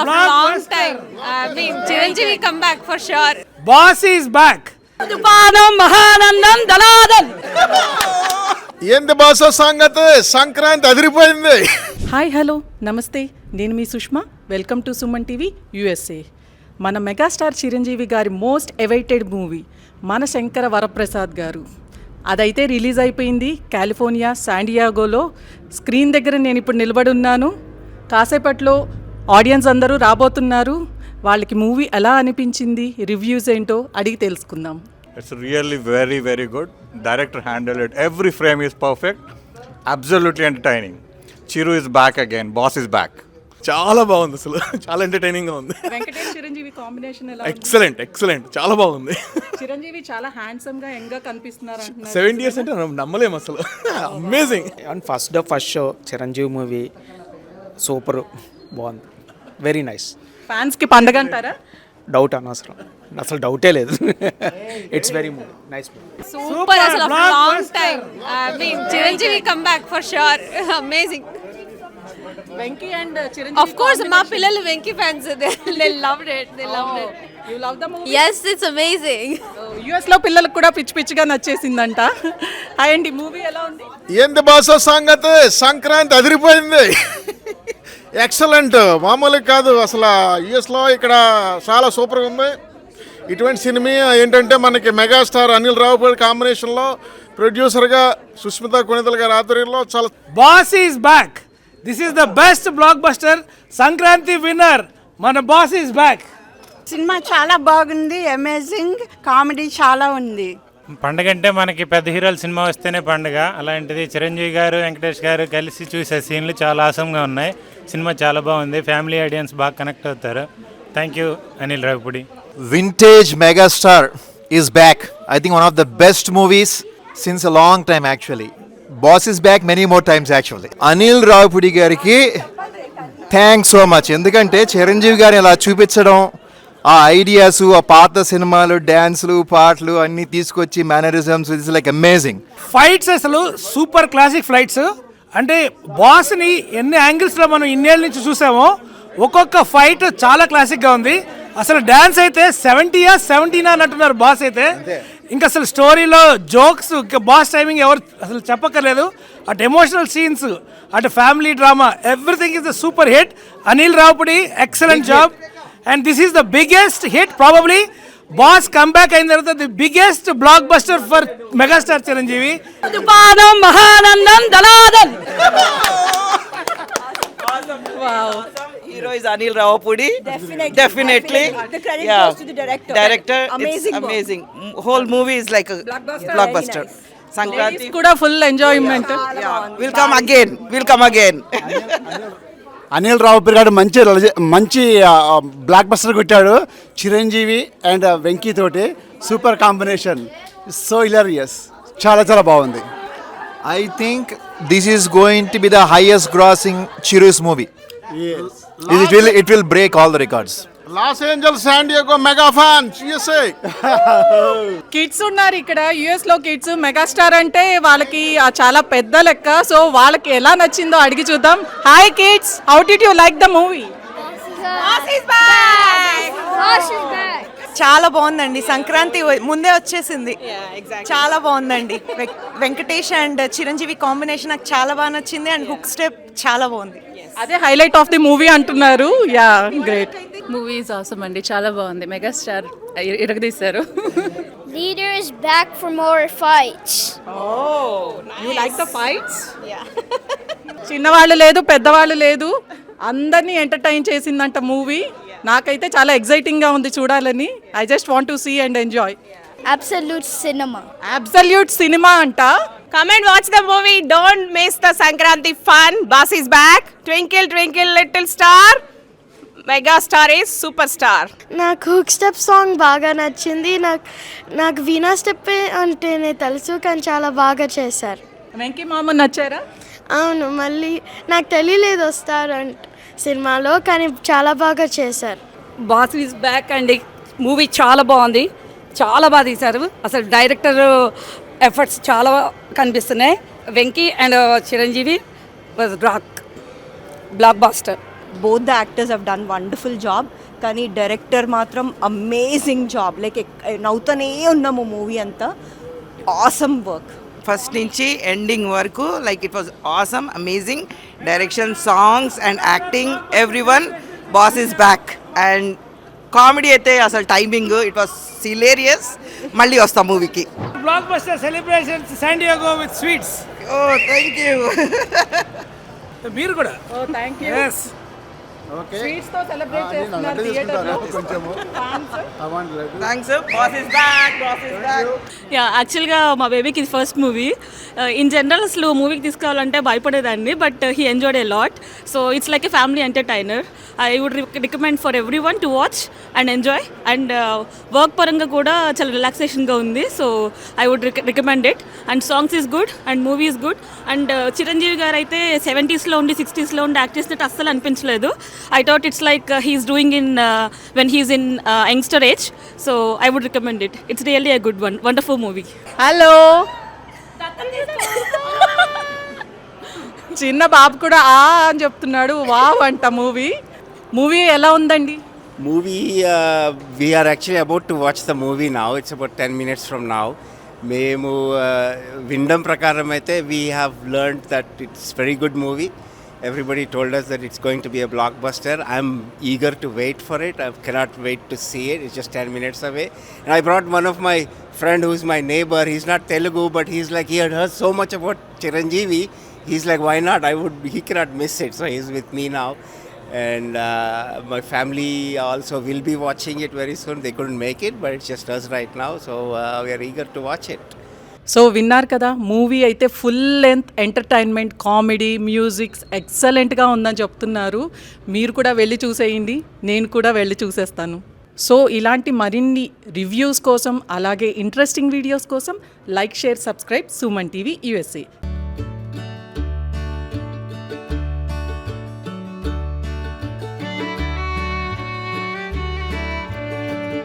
of a long time. I mean, Chiranjeevi come back for sure. Boss is back తుఫానం మహానందం ఏంది బాస సంగతి? సంక్రాంతి అదిరిపోయింది. హాయ్ హలో నమస్తే. నేను మీ Sushma. Welcome to Suman TV USA మన మెగాస్టార్ చిరంజీవి గారి మోస్ట్ ఎవైటెడ్ మూవీ మన శంకర వరప్రసాద్ గారు. అదైతే రిలీజ్ అయిపోయింది కాలిఫోర్నియా శాండియాగోలో. స్క్రీన్ దగ్గర నేను ఇప్పుడు నిలబడి ఉన్నాను. కాసేపట్లో ఆడియన్స్ అందరూ రాబోతున్నారు వాళ్ళకి మూవీ ఎలా అనిపించింది రివ్యూస్ ఏంటో అడిగి తెలుసుకుందాం It's really very, very good. Director handled it. Every frame is perfect. Absolutely entertaining. Chiru is back again. Boss is back. చాలా బాగుంది అసలు చాలా ఎంటర్టైనింగ్గా ఉంది వెంకటేష్ చిరంజీవి కాంబినేషన్ ఎలా ఉంది? ఎక్సలెంట్ ఎక్సలెంట్ చాలా బాగుంది చిరంజీవి చాలా హ్యాండ్సమ్గా యంగ్గా కనిపిస్తున్నారు అంటున్నారు సెవెంటీ ఇయర్స్ అంటే నమ్మ- నమ్మలేం అసలు amazing and first day first show Chiranjeevi movie super బాగుంది వెరీ నైస్ ఫ్యాన్స్కి పండగ అంటారా డౌట్ అనవసరం అసలు డౌటే లేదు it's very movie nice of a long time. I mean, Chiranjeevi come back for sure. Amazing. Venky and Chiranjeevi Of course, మా పిల్లలు Venky fans. They, they loved it. They loved it. You love the movie Yes, it's amazing. యుఎస్లో పిల్లలకు కూడా పిచ్చి పిచ్చిగా నచ్చేసిందంట hi అండి movie ఎలా ఉంది ఏంది బాస సంగతి సంక్రాంతి అదిరిపోయింది ఎక్సలెంట్. మామూలు కాదు అసలు యుఎస్లో ఇక్కడ చాలా సూపర్గా ఉంది. ఇటువంటి సినిమా ఏంటంటే మనకి మెగాస్టార్ అనిల్ రావుపూడి కాంబినేషన్లో ప్రొడ్యూసర్గా సుష్మిత కొనిదల గారి ఆధ్వర్యంలో చాలా boss is back. This is the best blockbuster Sankranti winner మన బాస్ ఈస్ బ్యాక్. సినిమా చాలా బాగుంది అమేజింగ్ కామెడీ చాలా ఉంది. పండగ అంటే మనకి పెద్ద హీరోల సినిమా వస్తేనే పండుగ. అలాంటిది చిరంజీవి గారు వెంకటేష్ గారు కలిసి చూసే సీన్లు చాలా ఆసంగా ఉన్నాయి. సినిమా చాలా బాగుంది ఫ్యామిలీ ఆడియన్స్ బాగా కనెక్ట్ అవుతారు thank you Anil Ravipudi Vintage Megastar is back. I think one of the best movies since a long time actually. Boss is back many more times actually. Anil Ravipudi గారికి thanks so much ఎందుకంటే చిరంజీవి గారిని ఇలా చూపించడం ఆ ideas ఆ పాత సినిమాలు డ్యాన్స్లు పాటలు అన్నీ తీసుకొచ్చి mannerisms it's like amazing fights అసలు సూపర్ క్లాసిక్ ఫ్లైట్స్ అంటే బాస్ని ఎన్ని యాంగిల్స్లో మనం ఇన్నేళ్ళ నుంచి చూసామో ఒక్కొక్క ఫైట్ చాలా క్లాసిక్గా ఉంది. అసలు డ్యాన్స్ అయితే సెవెంటీయా సెవెంటీనా అన్నట్టున్నారు బాస్ అయితే. ఇంకా అసలు స్టోరీలో జోక్స్ ఇంకా బాస్ టైమింగ్ ఎవరు అసలు చెప్పక్కర్లేదు. అటు ఎమోషనల్ సీన్స్ అటు family drama everything is the super hit Anil Ravipudi excellent job and this is the biggest hit probably boss comeback అయిన తర్వాత the biggest blockbuster for megastar Chiranjeevi మహానందం. Director. Amazing It's work. amazing. M- Whole movie is like a blockbuster. Sankranti. కూడా full enjoyment again. We'll come again. Anil Rao గారు మంచి మంచి block buster కొట్టాడు. Chiranjeevi and Venky తోటి. Super combination so ఇలరియస్ చాలా చాలా బాగుంది. I think this is going to be the highest grossing Chiru's movie it will break all the records Los Angeles San Diego mega fans USA kids ఉన్నారు ఇక్కడ యుఎస్లో kids megastar అంటే వాళ్ళకి ఆ చాలా పెద్ద లెక్క. సో వాళ్ళకి ఎలా నచ్చిందో అడిగి చూద్దాం. Hi kids how did you like the movie చాలా బాగుందండి. సంక్రాంతి ముందే వచ్చేసింది. చాలా బాగుందండి. వెక్- వెంకటేష్ అండ్ చిరంజీవి కాంబినేషన్ నాకు చాలా బాగా నచ్చింది. అండ్ హుక్ స్టెప్ చాలా బాగుంది. అదే హైలైట్ ఆఫ్ ది మూవీ అంటున్నారు. Yeah great Movie is awesome అండి చాలా బాగుంది మెగాస్టార్ ఇరగదీశారు Leader is back for more fights. You like the fights చిన్నవాళ్ళు లేదు పెద్దవాళ్ళు లేదు అందరినీ ఎంటర్టైన్ చేసిందంట మూవీ నాకైతే చాలా ఎక్సైటింగ్గా ఉంది చూడాలని I just want to see and enjoy Absolute cinema. Absolute cinema అంట Come and watch the movie. Don't miss the Sankranti fun. Boss is back. Twinkle, twinkle, little star. Mega star is superstar. నాకు hook step song బాగా నచ్చింది. నాకు నాకు వీణా step అంటేనే తెలుసు కానీ చాలా బాగా చేశారు. వెంకీ మామ నచ్చారా? అవును మళ్ళీ నాకు తెలియలేదు వస్తారంట సినిమాలో కానీ చాలా బాగా చేశారు. బాస్ ఈజ్ బ్యాక్ అండి మూవీ చాలా బాగుంది. చాలా బాగా తీశారు. అసలు డైరెక్టర్ ఎఫర్ట్స్ చాలా కనిపిస్తున్నాయి. Venky and Chiranjeevi rock. Blockbuster. Both the actors have done wonderful job కానీ డైరెక్టర్ మాత్రం అమేజింగ్ జాబ్ లైక్ నవ్వుతూనే ఉన్నాము మూవీ అంతా. ఆసమ్ వర్క్ ఫస్ట్ నుంచి ఎండింగ్ వరకు like it was awesome amazing direction songs and acting every one boss is back and comedy అయితే అసలు timing it was hilarious మళ్ళీ వస్తాం మూవీకి blockbuster celebrations San Diego with sweets oh thank you మీరు కూడా? ఓ thank you yes స్వీట్స్తో celebrate చేస్తున్నారు థియేటర్లో thanks boss is back boss is back yeah యాక్చువల్గా మా బేబీకి ఇది ఫస్ట్ మూవీ ఇన్ జనరల్ అసలు మూవీకి తీసుకురావాలంటే భయపడేదాన్ని but he enjoyed a lot so it's like a family entertainer I would recommend for every one to watch and enjoy and work పరంగా కూడా చాలా రిలాక్సేషన్గా ఉంది. So I would recommend it and songs is good and movie is good and Chiranjeevi గారు అయితే సెవెంటీస్లో ఉండి సిక్స్టీస్లో ఉండి act చేసినట్టు అస్సలు అనిపించలేదు. I thought it's like he is doing in when he's in youngster age so I would recommend it it's really a good one wonderful movie hello చిన్న బాబు కూడా ఆ అని చెప్తున్నాడు. వావ్ అంట మూవీ. మూవీ ఎలా ఉందండి? Movie we're actually about to watch the movie now it's about ten minutes from now మేము uh, వినడం ప్రకారం అయితే we have learn that it's very good movie Everybody told us that it's going to be a blockbuster. I'm eager to wait for it. I cannot wait to see it. It's just 10 minutes away. And I brought one of my friend who's my neighbor. He's not Telugu, but he's like, he had heard so much about Chiranjeevi. He's like, why not? I would, he cannot miss it. So he's with me now. And uh, my family also will be watching it very soon. They couldn't make it, but it's just us right now. So uh, we are eager to watch it. So విన్నారు కదా movie అయితే full length entertainment comedy musics ఎక్సలెంట్గా ఉందని చెప్తున్నారు. మీరు కూడా వెళ్ళి చూసేయండి నేను కూడా వెళ్ళి చూసేస్తాను. సో ఇలాంటి మరిన్ని రివ్యూస్ కోసం అలాగే ఇంట్రెస్టింగ్ వీడియోస్ కోసం like share subscribe Suman TV USA.